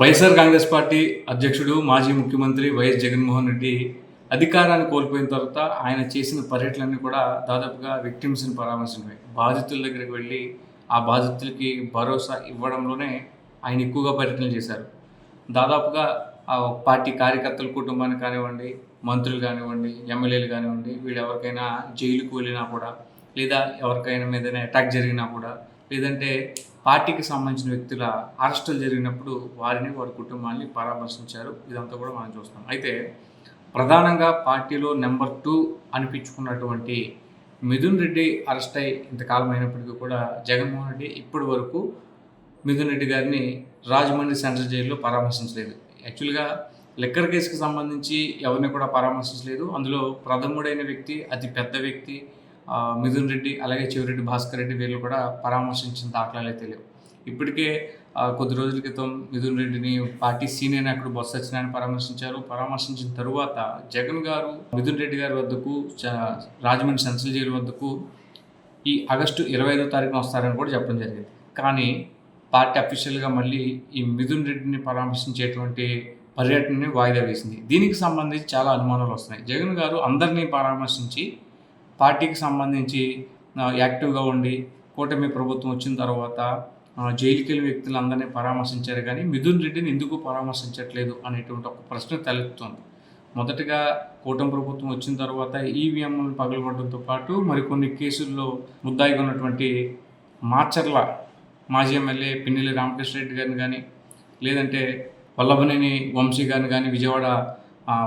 YSR Congress party అధ్యక్షుడు మాజీ ముఖ్యమంత్రి వైఎస్ జగన్మోహన్ రెడ్డి అధికారాన్ని కోల్పోయిన తర్వాత ఆయన చేసిన పర్యటనలన్నీ కూడా దాదాపుగా విక్టిమ్స్ని పరామర్శించినవి. బాధితుల దగ్గరికి వెళ్ళి ఆ బాధితులకి భరోసా ఇవ్వడంలోనే ఆయన ఎక్కువగా పర్యటనలు చేశారు. దాదాపుగా ఆ పార్టీ కార్యకర్తల కుటుంబాన్ని కానివ్వండి మంత్రులు కానివ్వండి ఎమ్మెల్యేలు కానివ్వండి వీళ్ళు ఎవరికైనా జైలుకు వెళ్ళినా కూడా లేదా ఎవరికైనా మీదనే అటాక్ జరిగినా కూడా లేదంటే పార్టీకి సంబంధించిన వ్యక్తుల అరెస్టులు జరిగినప్పుడు వారిని వారి కుటుంబాన్ని పరామర్శించారు. ఇదంతా కూడా మనం చూస్తాం. అయితే ప్రధానంగా పార్టీలో నెంబర్ టూ అనిపించుకున్నటువంటి మిథున్ రెడ్డి అరెస్ట్ అయి ఇంతకాలం అయినప్పటికీ కూడా జగన్మోహన్ రెడ్డి ఇప్పటి వరకు మిథున్ రెడ్డి గారిని రాజమండ్రి సెంట్రల్ జైల్లో పరామర్శించలేదు. యాక్చువల్గా లిక్కర్ కేసుకి సంబంధించి ఎవరిని కూడా పరామర్శించలేదు. అందులో ప్రథముడైన వ్యక్తి అతి పెద్ద వ్యక్తి మిథున్ రెడ్డి అలాగే చివరెడ్డి భాస్కర్ రెడ్డి వీళ్ళు కూడా పరామర్శించిన దాఖలాలు అయితే లేవు. ఇప్పటికే కొద్ది రోజుల క్రితం మిథున్ రెడ్డిని పార్టీ సీనియర్ నాయకుడు బొత్స సత్యనారాయణ పరామర్శించారు. పరామర్శించిన తరువాత జగన్ గారు మిథున్ రెడ్డి గారి వద్దకు చ- రాజమండ్రి సెన్సల్ జైలు వద్దకు ఈ ఆగస్టు ఇరవై ఐదో తారీఖున వస్తారని కూడా చెప్పడం జరిగింది. కానీ పార్టీ అఫీషియల్గా మళ్ళీ ఈ మిథున్ రెడ్డిని పరామర్శించేటువంటి పర్యటనని వాయిదా వేసింది. దీనికి సంబంధించి చాలా అనుమానాలు వస్తున్నాయి. జగన్ గారు అందరినీ పరామర్శించి పార్టీకి సంబంధించి యాక్టివ్గా ఉండి కూటమి ప్రభుత్వం వచ్చిన తర్వాత జైలుకి వెళ్ళిన వ్యక్తులందరినీ పరామర్శించారు. కానీ మిథున్ రెడ్డిని ఎందుకు పరామర్శించట్లేదు అనేటువంటి ఒక ప్రశ్న తలెత్తుంది మొదటగా కూటమి ప్రభుత్వం వచ్చిన తర్వాత ఈవీఎంలను పగలగొట్టడంతో పాటు మరికొన్ని కేసుల్లో ముద్దాయిగా ఉన్నటువంటి మాచర్ల మాజీ ఎమ్మెల్యే పిన్నెల్లి రామకృష్ణరెడ్డి గారిని కానీ లేదంటే వల్లభనేని వంశీ గారిని కానీ విజయవాడ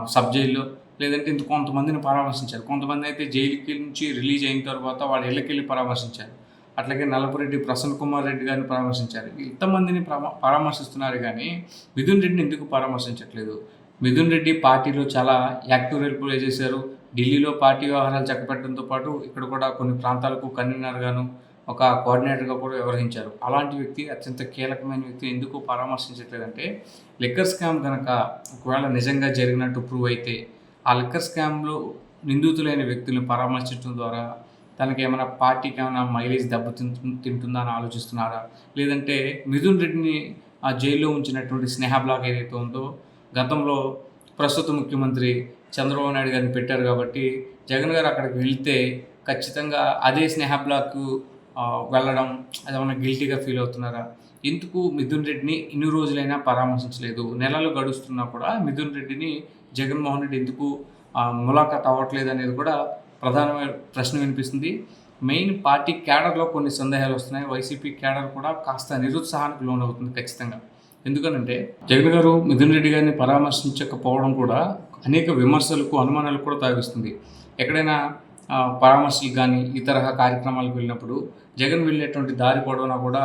సబ్ జైల్లో లేదంటే ఇంత కొంతమందిని పరామర్శించారు. కొంతమంది అయితే జైలుకి నుంచి రిలీజ్ అయిన తర్వాత వాళ్ళ ఇళ్ళకి వెళ్ళి పరామర్శించారు. అట్లాగే నల్లపురెడ్డి ప్రసన్న కుమార్ రెడ్డి గారిని పరామర్శించారు. ఇంతమందిని పరామ- పరామర్శిస్తున్నారు కానీ మిథున్ రెడ్డిని ఎందుకు పరామర్శించట్లేదు? మిథున్ రెడ్డి పార్టీలో చాలా యాక్టివ్ రోల్ ప్లే చేశారు. ఢిల్లీలో పార్టీ వ్యవహారాలు చక్కబెట్టడంతో పాటు ఇక్కడ కూడా కొన్ని ప్రాంతాలకు కన్వీనర్గాను ఒక కోఆర్డినేటర్గా కూడా వ్యవహరించారు. అలాంటి వ్యక్తి అత్యంత కీలకమైన వ్యక్తి ఎందుకు పరామర్శించట్లేదంటే లిక్కర్ స్కామ్ కనుక ఒకవేళ నిజంగా జరిగినట్టు ప్రూవ్ అయితే ఆ లిక్కర్ స్కామ్లో నిందితులైన వ్యక్తులను పరామర్శించడం ద్వారా తనకి ఏమైనా పార్టీకి ఏమైనా మైలేజ్ దెబ్బ తింటుందా అని ఆలోచిస్తున్నారా? లేదంటే మిథున్ రెడ్డిని ఆ జైల్లో ఉంచినటువంటి స్నేహ బ్లాక్ ఏదైతే ఉందో గతంలో ప్రస్తుత ముఖ్యమంత్రి చంద్రబాబు నాయుడు గారిని పెట్టారు కాబట్టి జగన్ గారు అక్కడికి వెళ్తే ఖచ్చితంగా అదే స్నేహ బ్లాక్ వెళ్ళడం అదేమన్నా గిల్టీగా ఫీల్ అవుతున్నారా? ఎందుకు మిథున్ రెడ్డిని ఇన్ని రోజులైనా పరామర్శించలేదు. నెలలు గడుస్తున్నా కూడా మిథున్ రెడ్డిని జగన్మోహన్ రెడ్డి ఎందుకు ములాఖాత్ అవ్వట్లేదు అనేది కూడా ప్రధానమైన ప్రశ్న వినిపిస్తుంది. మెయిన్ పార్టీ క్యాడర్లో కొన్ని సందేహాలు వస్తున్నాయి. వైసీపీ క్యాడర్ కూడా కాస్త నిరుత్సాహానికి లోనవుతుంది ఖచ్చితంగా. ఎందుకనంటే జగన్ గారు మిథున్ రెడ్డి గారిని పరామర్శించకపోవడం కూడా అనేక విమర్శలకు అనుమానాలకు కూడా తాగిస్తుంది ఎక్కడైనా పరామర్శలు పరామర్శలకు కానీ ఈ తరహా కార్యక్రమాలకు వెళ్ళినప్పుడు జగన్ వెళ్ళేటువంటి దారి పొడవునా కూడా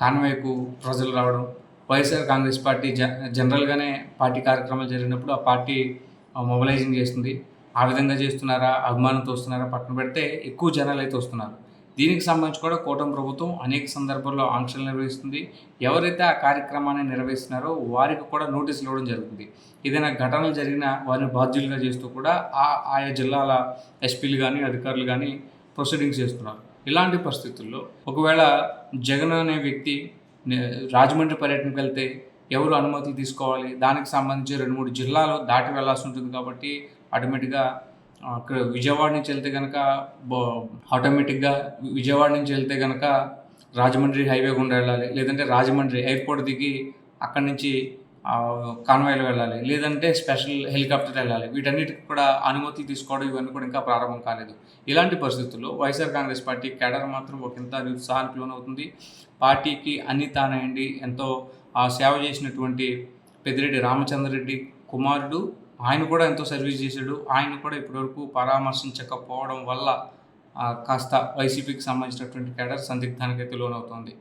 కాన్వాయ్కు ప్రజలు రావడం. వైఎస్ఆర్ కాంగ్రెస్ పార్టీ జ జనరల్గానే పార్టీ కార్యక్రమాలు జరిగినప్పుడు ఆ పార్టీ మొబిలైజింగ్ చేస్తుంది. ఆ విధంగా చేస్తున్నారా అభిమానంతో వస్తున్నారా పక్కన పెడితే ఎక్కువ జనాలు అయితే వస్తున్నారు. దీనికి సంబంధించి కూడా కూటమి ప్రభుత్వం అనేక సందర్భాల్లో ఆంక్షలు నిర్వహిస్తుంది. ఎవరైతే ఆ కార్యక్రమాన్ని నిర్వహిస్తున్నారో వారికి కూడా నోటీసులు ఇవ్వడం జరుగుతుంది. ఏదైనా ఘటనలు జరిగినా వారిని బాధ్యులుగా చేస్తూ కూడా ఆ ఆయా జిల్లాల ఎస్పీలు కానీ అధికారులు కానీ ప్రొసీడింగ్స్ చేస్తున్నారు. ఇలాంటి పరిస్థితుల్లో ఒకవేళ జగన్ అనే వ్యక్తి రాజమండ్రి పర్యటనకు వెళ్తే ఎవరు అనుమతులు తీసుకోవాలి? దానికి సంబంధించి రెండు మూడు జిల్లాలు దాటి వెళ్ళాల్సి ఉంటుంది కాబట్టి ఆటోమేటిక్గా అక్కడ విజయవాడ నుంచి వెళ్తే కనుక ఆటోమేటిక్గా విజయవాడ నుంచి వెళ్తే కనుక రాజమండ్రి హైవే గుండా వెళ్ళాలి. లేదంటే రాజమండ్రి ఎయిర్పోర్ట్ దిగి అక్కడి నుంచి కాన్వాయ్లో వెళ్ళాలి. లేదంటే స్పెషల్ హెలికాప్టర్ వెళ్ళాలి. వీటన్నిటికి కూడా అనుమతులు తీసుకోవడం ఇవన్నీ కూడా ఇంకా ప్రారంభం కాలేదు. ఇలాంటి పరిస్థితుల్లో వైఎస్ఆర్ కాంగ్రెస్ పార్టీ కేడర్ మాత్రం ఒక ఇంత నిరుత్సాహానికి లోనవుతుంది. పార్టీకి అన్ని తానేయండి. ఎంతో ఆ సేవ చేసినటువంటి పెద్దిరెడ్డి రామచంద్రరెడ్డి కుమారుడు ఆయన కూడా ఎంతో సర్వీస్ చేశాడు. ఆయన కూడా ఇప్పటివరకు పరామర్శించకపోవడం వల్ల కాస్త వైసీపీకి సంబంధించినటువంటి కేడర్ సందిగ్ధానికైతే లోనవుతోంది.